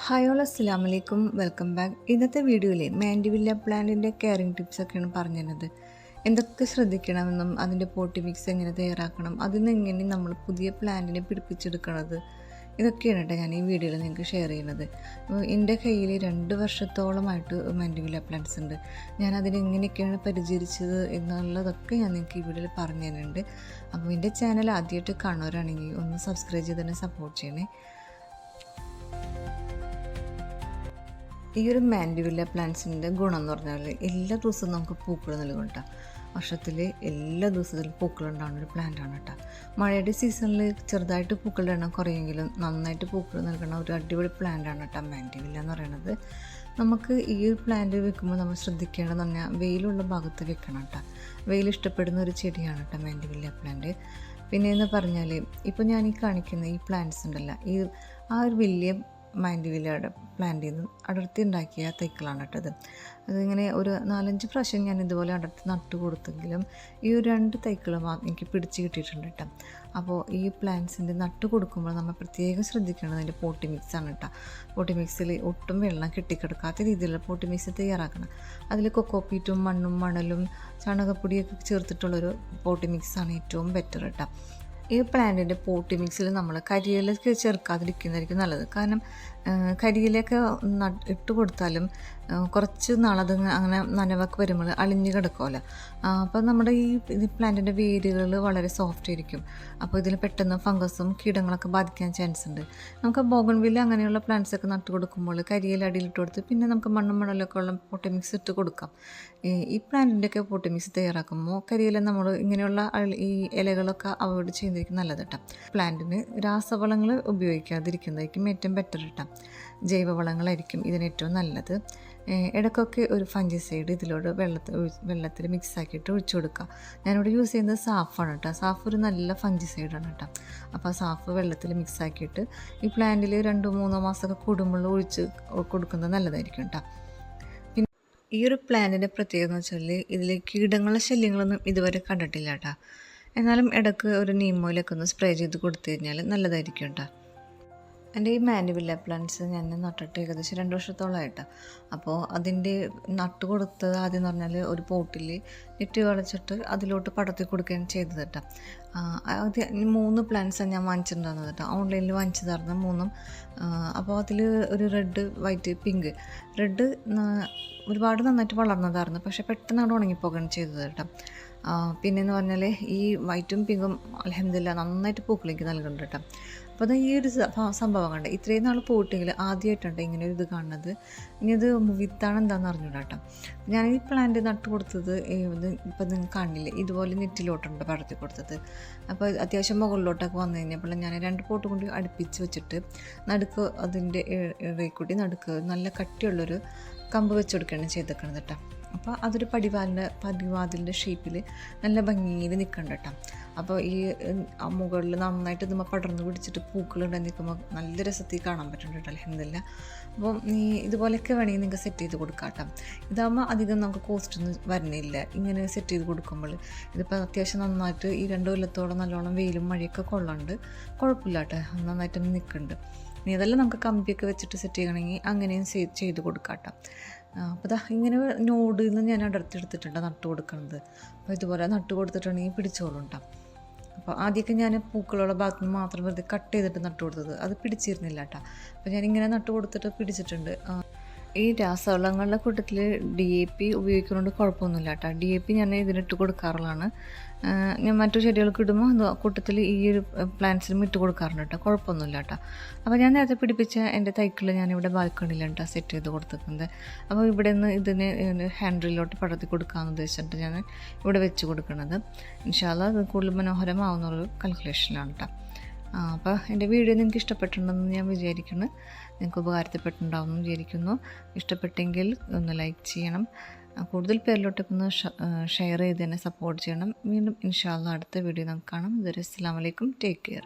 Hi all അസ്സാം വലൈക്കും welcome back. ഇന്നത്തെ വീഡിയോയിൽ മാൻഡിവില്ല പ്ലാന്റിന്റെ കെയറിങ് ടിപ്സൊക്കെയാണ് പറഞ്ഞിരുന്നത് എന്തൊക്കെ ശ്രദ്ധിക്കണമെന്നും അതിന്റെ പോട്ടി മിക്സ് എങ്ങനെ തയ്യാറാക്കണം അതിൽ എങ്ങനെ നമ്മൾ പുതിയ പ്ലാന്റിനെ പിടിപ്പിച്ചെടുക്കണത് ഇതൊക്കെയാണ് കേട്ടോ ഞാൻ ഈ വീഡിയോയിൽ നിങ്ങൾക്ക് ഷെയർ ചെയ്യുന്നത്. എന്റെ കയ്യിൽ രണ്ട് വർഷത്തോളമായിട്ട് മാൻഡിവില്ല പ്ലാന്റ്സ് ഉണ്ട്. ഞാൻ അതിനെങ്ങനെയൊക്കെയാണ് പരിചരിച്ചത് എന്നുള്ളതൊക്കെ ഞാൻ നിങ്ങൾക്ക് ഈ വീഡിയോയിൽ പറഞ്ഞു തരുന്നുണ്ട്. അപ്പോൾ എന്റെ ചാനൽ ആദ്യമായിട്ട് കാണുന്നവരാണെങ്കിൽ ഒന്ന് സബ്സ്ക്രൈബ് ചെയ്ത് തന്നെ സപ്പോർട്ട് ചെയ്യണേ. ഈ ഒരു മാൻഡിവില്ല പ്ലാന്റ്സിന്റെ ഗുണം എന്ന് പറഞ്ഞാൽ എല്ലാ ദിവസവും നമുക്ക് പൂക്കൾ നൽകും കേട്ടോ വർഷത്തിൽ എല്ലാ ദിവസത്തിലും പൂക്കൾ ഉണ്ടാകുന്ന ഒരു പ്ലാന്റാണ് കേട്ടോ മഴയുടെ സീസണിൽ ചെറുതായിട്ട് പൂക്കളുടെ എണ്ണം കുറയെങ്കിലും നന്നായിട്ട് പൂക്കൾ നൽകുന്ന ഒരു അടിപൊളി പ്ലാന്റാണ് കേട്ടോ മാൻഡിവില്ല എന്ന് പറയുന്നത് നമുക്ക് ഈ ഒരു പ്ലാന്റ് വെക്കുമ്പോൾ നമ്മൾ ശ്രദ്ധിക്കേണ്ടതെന്ന് പറഞ്ഞാൽ വെയിലുള്ള ഭാഗത്ത് വെക്കണം കേട്ടോ വെയിൽ ഇഷ്ടപ്പെടുന്ന ഒരു ചെടിയാണ് കേട്ടോ മാൻഡിവില്ല പ്ലാന്റ് പിന്നെ എന്ന് പറഞ്ഞാൽ ഇപ്പോൾ ഞാൻ ഈ കാണിക്കുന്ന ഈ പ്ലാന്റ്സ് ഉണ്ടല്ലോ ഈ ആ ഒരു വലിയ മൈൻഡിവില്ലയുടെ പ്ലാന്റ് ചെയ്ത് അടർത്തി ഉണ്ടാക്കിയ തൈക്കളാണ് കേട്ടത് അതിങ്ങനെ ഒരു നാലഞ്ച് പ്രാവശ്യം ഞാൻ ഇതുപോലെ അടർത്തി നട്ടു കൊടുത്തെങ്കിലും ഈ ഒരു രണ്ട് തൈക്കൾ എനിക്ക് പിടിച്ച് കിട്ടിയിട്ടുണ്ട് കേട്ടോ. അപ്പോൾ ഈ പ്ലാന്റ്സിന്റെ നട്ട് കൊടുക്കുമ്പോൾ നമ്മൾ പ്രത്യേകം ശ്രദ്ധിക്കേണ്ടത് അതിന്റെ പോട്ടി മിക്സ് ആണ് കേട്ടോ. പോട്ടി മിക്സിൽ ഒട്ടും വെള്ളം കെട്ടിക്കിടക്കാത്ത രീതിയിലുള്ള പോട്ടി മിക്സ് തയ്യാറാക്കണം. അതിൽ കൊക്കോപ്പീറ്റും മണ്ണും മണലും ചാണകപ്പൊടിയൊക്കെ ചേർത്തിട്ടുള്ളൊരു പോട്ടി മിക്സാണ് ഏറ്റവും ബെറ്റർ കേട്ടോ. ഈ പ്ലാന്റിന്റെ പോട്ടി മിക്സിൽ നമ്മൾ കരിയിലൊക്കെ ചേർക്കാതിരിക്കുന്നതായിരിക്കും നല്ലത്. കാരണം കരിയിലൊക്കെ ഇട്ട് കൊടുത്താലും കുറച്ച് നാളത് അങ്ങനെ നനവൊക്കെ വരുമ്പോൾ അളിഞ്ഞ് കിടക്കുമല്ലോ അപ്പോൾ നമ്മുടെ ഈ ഇത് പ്ലാന്റിന്റെ വേരുകൾ വളരെ സോഫ്റ്റ് ആയിരിക്കും. അപ്പോൾ ഇതിൽ പെട്ടെന്ന് ഫംഗസും കീടങ്ങളൊക്കെ ബാധിക്കാൻ ചാൻസ് ഉണ്ട്. നമുക്ക് ബോഗൺവില്ല അങ്ങനെയുള്ള പ്ലാന്റ്സ് ഒക്കെ നട്ട് കൊടുക്കുമ്പോൾ കരിയില അടിയിലിട്ട് കൊടുത്ത് പിന്നെ നമുക്ക് മണ്ണും മണലൊക്കെ ഉള്ള പൊട്ടി മിക്സ് ഇട്ട് കൊടുക്കാം. ഈ പ്ലാന്റിന്റെ ഒക്കെ പൊട്ടി മിക്സ് തയ്യാറാക്കുമ്പോൾ കരിയില നമ്മൾ ഇങ്ങനെയുള്ള ഈ ഇലകളൊക്കെ അവോയ്ഡ് ചെയ്യുന്നതായിരിക്കും നല്ലത് കേട്ടോ പ്ലാന്റിന് രാസവളങ്ങൾ ഉപയോഗിക്കാതിരിക്കുന്നതായിരിക്കും ഏറ്റവും ബെറ്റർ കേട്ടോ ജൈവവളങ്ങളായിരിക്കും ഇതിന് ഏറ്റവും നല്ലത് ഇടയ്ക്കൊക്കെ ഒരു ഫംഗിസൈഡ് ഇതിലോട് വെള്ളത്തിൽ വെള്ളത്തിൽ മിക്സ് ആക്കിയിട്ട് ഒഴിച്ചു കൊടുക്കുക. ഞാനിവിടെ യൂസ് ചെയ്യുന്നത് സാഫാണ് കേട്ടോ സാഫ് ഒരു നല്ല ഫഞ്ചിസൈഡാണ് കേട്ടോ അപ്പോൾ സാഫ് വെള്ളത്തിൽ മിക്സ് ആക്കിയിട്ട് ഈ പ്ലാന്റിൽ രണ്ടോ മൂന്നോ മാസമൊക്കെ കുടുമ്പോൾ ഒഴിച്ച് കൊടുക്കുന്നത് നല്ലതായിരിക്കും കേട്ടോ ഈ ഒരു പ്ലാന്റിന്റെ പ്രത്യേകത എന്ന് വെച്ചാൽ ഇതിൽ കീടങ്ങളുടെ ശല്യങ്ങളൊന്നും ഇതുവരെ കണ്ടിട്ടില്ല കേട്ടോ എന്നാലും ഇടയ്ക്ക് ഒരു നീമോയിലൊക്കെ ഒന്ന് സ്പ്രേ ചെയ്ത് കൊടുത്തു കഴിഞ്ഞാൽ നല്ലതായിരിക്കും കേട്ടോ എന്റെ ഈ മാനുവില്ല പ്ലാന്റ്സ് ഞാൻ നട്ടിട്ട് ഏകദേശം രണ്ട് വർഷത്തോളമായിട്ടാണ് അപ്പോൾ അതിന്റെ നട്ട് കൊടുത്തത് ആദ്യം എന്ന് പറഞ്ഞാൽ ഒരു പോട്ടിൽ നെറ്റ് വളച്ചിട്ട് അതിലോട്ട് പടത്തി കൊടുക്കുകയാണ് ചെയ്തത് കേട്ടോ. അത് മൂന്ന് പ്ലാന്റ്സാണ് ഞാൻ വാങ്ങിച്ചിട്ടുണ്ടായിരുന്നത് കേട്ടോ. ഓൺലൈനിൽ വാങ്ങിച്ചതായിരുന്നു മൂന്നും. അപ്പോൾ അതിൽ ഒരു റെഡ് വൈറ്റ് പിങ്ക്. റെഡ് ഒരുപാട് നന്നായിട്ട് വളർന്നതായിരുന്നു. പക്ഷേ പെട്ടെന്ന് അവിടെ ഉണങ്ങിപ്പോകുകയാണ് ചെയ്തത് കേട്ടോ. പിന്നെന്ന് പറഞ്ഞാൽ ഈ വൈറ്റും പിങ്കും അലഹമില്ല നന്നായിട്ട് പൂക്കളേക്ക് നൽകുന്നുണ്ട് കേട്ടോ. അപ്പോൾ അത് ഈ ഒരു സംഭവം കണ്ട് ഇത്രയും നാൾ പോയിട്ടെങ്കിൽ ആദ്യമായിട്ടുണ്ട് ഇങ്ങനെ ഒരു ഇത് കാണുന്നത്. ഇനി ഇത് വിത്താണ് എന്താണെന്ന് അറിഞ്ഞൂടാ കേട്ടോ ഞാൻ ഈ പ്ലാന്റ് നട്ട് കൊടുത്തത് ഇപ്പം നിങ്ങൾ കാണില്ലേ ഇതുപോലെ നെറ്റിലോട്ടുണ്ട് പടർത്തി കൊടുത്തത്. അപ്പോൾ അത്യാവശ്യം മുകളിലോട്ടൊക്കെ വന്നു കഴിഞ്ഞപ്പോൾ ഞാൻ രണ്ട് പോട്ട് കൊണ്ട് അടുപ്പിച്ച് വെച്ചിട്ട് നടുക്ക് അതിന്റെ ഇടയിൽ നടുക്ക് നല്ല കട്ടിയുള്ളൊരു കമ്പ് വെച്ച് കൊടുക്കുകയാണ് ചെയ്തേക്കണത് കേട്ടോ അപ്പോൾ അതൊരു പടിവാലിന്റെ പടിവാതിലിന്റെ ഷേപ്പിൽ നല്ല ഭംഗിയിൽ നിൽക്കണം കേട്ടോ അപ്പോൾ ഈ മുകളിൽ നന്നായിട്ട് നമ്മൾ പടർന്ന് പിടിച്ചിട്ട് പൂക്കളുണ്ടായി നിൽക്കുമ്പോൾ നല്ല രസത്തിൽ കാണാൻ പറ്റുന്നുണ്ട് കേട്ടോ അലഹമില്ല അപ്പോൾ നീ ഇതുപോലെയൊക്കെ വേണമെങ്കിൽ നിങ്ങൾക്ക് സെറ്റ് ചെയ്ത് കൊടുക്കാം കേട്ടോ ഇതാകുമ്പോൾ അധികം നമുക്ക് കോസ്റ്റ് ഒന്നും വരുന്നില്ല. ഇങ്ങനെ സെറ്റ് ചെയ്ത് കൊടുക്കുമ്പോൾ ഇതിപ്പോൾ അത്യാവശ്യം നന്നായിട്ട് ഈ രണ്ട് കൊല്ലത്തോളം നല്ലോണം വെയിലും മഴയൊക്കെ കൊള്ളുന്നുണ്ട് കുഴപ്പമില്ല കേട്ടോ നന്നായിട്ടൊന്ന് നിൽക്കുന്നുണ്ട് ഇനി ഇതെല്ലാം നമുക്ക് കമ്പിയൊക്കെ വെച്ചിട്ട് സെറ്റ് ചെയ്യണമെങ്കിൽ അങ്ങനെയും ചെയ്ത് കൊടുക്കാം കേട്ടോ അപ്പോൾ ഇതാ ഇങ്ങനെ നോഡിൽ നിന്ന് ഞാൻ അടർത്തിയെടുത്തിട്ടുണ്ട് നട്ട് കൊടുക്കുന്നത് അപ്പോൾ ഇതുപോലെ നട്ട് കൊടുത്തിട്ടുണ്ടെങ്കിൽ പിടിച്ചോളും ഉണ്ടാവും അപ്പോൾ ആദ്യമൊക്കെ ഞാൻ പൂക്കളുള്ള ഭാഗത്ത് നിന്ന് മാത്രം വെറുതെ കട്ട് ചെയ്തിട്ട് നട്ട് കൊടുത്തത്. അത് പിടിച്ചിരുന്നില്ല കേട്ടോ അപ്പോൾ ഞാനിങ്ങനെ നട്ട് കൊടുത്തിട്ട് പിടിച്ചിട്ടുണ്ട്. ഈ രാസവളങ്ങളുടെ കൂട്ടത്തിൽ ഡി എ പി ഉപയോഗിക്കുന്നതുകൊണ്ട് കുഴപ്പമൊന്നുമില്ല കേട്ടോ ഡി എ പി ഞാൻ ഇതിനിട്ട് കൊടുക്കാറുള്ളതാണ്. ഞാൻ മറ്റു ചെടികൾക്ക് ഇടുമ്പോൾ അത് കൂട്ടത്തിൽ ഈ ഒരു പ്ലാന്റ്സിനും ഇട്ട് കൊടുക്കാറുണ്ട് കേട്ടോ. കുഴപ്പമൊന്നുമില്ല കേട്ടോ അപ്പോൾ ഞാൻ നേരത്തെ പിടിപ്പിച്ച എന്റെ തൈക്കിൾ ഞാനിവിടെ ബാൽക്കണിയിലാണ് കേട്ടോ സെറ്റ് ചെയ്ത് കൊടുത്തിട്ടുണ്ട് അപ്പോൾ ഇവിടെ നിന്ന് ഇതിന് ഹാൻഡിലോട്ട് പടർത്തി കൊടുക്കാമെന്ന് ഉദ്ദേശിച്ചിട്ട് ഞാൻ ഇവിടെ വെച്ച് കൊടുക്കുന്നത് ഇൻഷാല്ല അത് കൂടുതൽ മനോഹരമാവുന്നൊരു കാൽക്കുലേഷനാണ് കേട്ടോ. അപ്പോൾ എന്റെ വീഡിയോ നിങ്ങൾക്ക് ഇഷ്ടപ്പെട്ടിട്ടുണ്ടെന്ന് ഞാൻ വിചാരിക്കുന്നു. നിങ്ങൾക്ക് ഉപകാരത്തിൽപ്പെട്ടിട്ടുണ്ടാവുമെന്ന് വിചാരിക്കുന്നു. ഇഷ്ടപ്പെട്ടെങ്കിൽ ഒന്ന് ലൈക്ക് ചെയ്യണം. കൂടുതൽ പേരിലോട്ടൊക്കെ ഒന്ന് ഷെയർ ചെയ്ത് തന്നെ സപ്പോർട്ട് ചെയ്യണം. വീണ്ടും ഇൻഷാല്ല അടുത്ത വീഡിയോ നമുക്ക് കാണാം. ഇതൊരു അസ്സാം വലൈക്കും ടേക്ക് കെയർ.